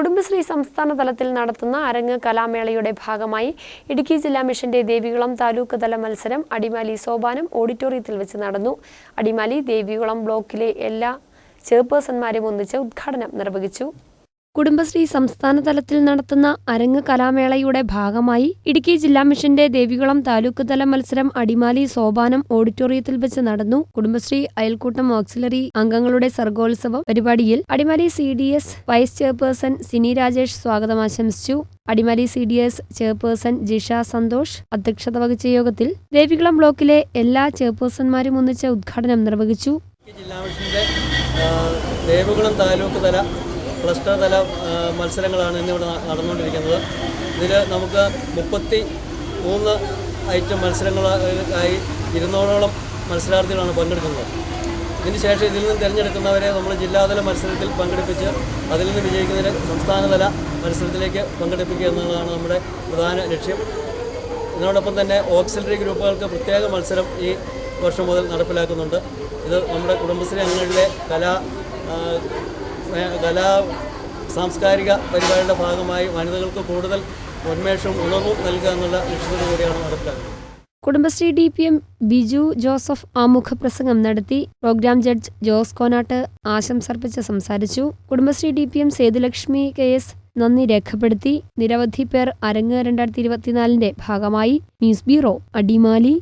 കുടുംബശ്രീ സംസ്ഥാന തലത്തിൽ നടത്തുന്ന അരങ്ങ് കലാമേളയുടെ ഭാഗമായി ഇടുക്കി ജില്ലാ മിഷന്റെ ദേവികുളം താലൂക്ക് തല മത്സരം അടിമാലി സോപാനം ഓഡിറ്റോറിയത്തിൽ വെച്ച് നടന്നു. അടിമാലി ദേവികുളം ബ്ലോക്കിലെ എല്ലാ ചെയർപേഴ്സൺമാരും ഒന്നിച്ച് ഉദ്ഘാടനം നിർവഹിച്ചു. കുടുംബശ്രീ സംസ്ഥാന തലത്തിൽ നടത്തുന്ന അരങ്ങ് കലാമേളയുടെ ഭാഗമായി ഇടുക്കി ജില്ലാ മിഷന്റെ ദേവികുളം താലൂക്ക് തല മത്സരം അടിമാലി സോപാനം ഓഡിറ്റോറിയത്തിൽ വെച്ച് നടന്നു. കുടുംബശ്രീ അയൽക്കൂട്ടം ഓക്സിലറി അംഗങ്ങളുടെ സർഗോത്സവം പരിപാടിയിൽ Adimali C D S vice chairperson Sini Rajesh സ്വാഗതം ആശംസിച്ചു. Adimali C D S chairperson Jisha Santhosh അധ്യക്ഷത വഹിച്ച യോഗത്തിൽ ദേവികുളം ബ്ലോക്കിലെ എല്ലാ ചെയർപേഴ്സൺമാരും ഒന്നിച്ച് ഉദ്ഘാടനം നിർവഹിച്ചു. ജില്ലാ മിഷന്റെ ദേവകുളം താലൂക്ക് തല ക്ലസ്റ്റർ തല മത്സരങ്ങളാണ് ഇന്നിവിടെ നടന്നുകൊണ്ടിരിക്കുന്നത്. ഇതിൽ നമുക്ക് മുപ്പത്തി മൂന്ന് ഐറ്റം മത്സരങ്ങളായി ഇരുന്നൂറോളം മത്സരാർത്ഥികളാണ് പങ്കെടുക്കുന്നത്. ഇതിന് ശേഷം ഇതിൽ നിന്ന് തിരഞ്ഞെടുക്കുന്നവരെ നമ്മൾ ജില്ലാതല മത്സരത്തിൽ പങ്കെടുപ്പിച്ച് അതിൽ നിന്ന് വിജയിക്കുന്നതിന് സംസ്ഥാനതല മത്സരത്തിലേക്ക് പങ്കെടുപ്പിക്കുക എന്നുള്ളതാണ് നമ്മുടെ പ്രധാന ലക്ഷ്യം. ഇതിനോടൊപ്പം തന്നെ ഓക്സിലറി ഗ്രൂപ്പുകൾക്ക് പ്രത്യേക മത്സരം ഈ വർഷം മുതൽ നടപ്പിലാക്കുന്നുണ്ട്. ഇത് നമ്മുടെ കുടുംബശ്രീ അംഗങ്ങളിലെ കലാ കലാ സാംസ്കാരിക പരിപാടിയുടെ ഭാഗമായി വനിതകൾക്ക് കൂടുതൽ ഉന്മേഷവും ഉണർവും നൽകുക എന്നുള്ള ലക്ഷ്യത്തോടു കൂടിയാണ് നടപ്പിലാക്കുന്നത് Kudumbashree D P M Biju Joseph ആമുഖ പ്രസംഗം നടത്തി പ്രോഗ്രാം ജഡ്ജ് ജോസ് കോനാട്ട് ആശംസർപ്പിച്ച് സംസാരിച്ചു. Kudumbashree D P M Sethulakshmi K S നന്ദി രേഖപ്പെടുത്തി. നിരവധി പേർ അരങ്ങ് രണ്ടായിരത്തി ഇരുപത്തിനാലിന്റെ ഭാഗമായി. News bureau Adimali.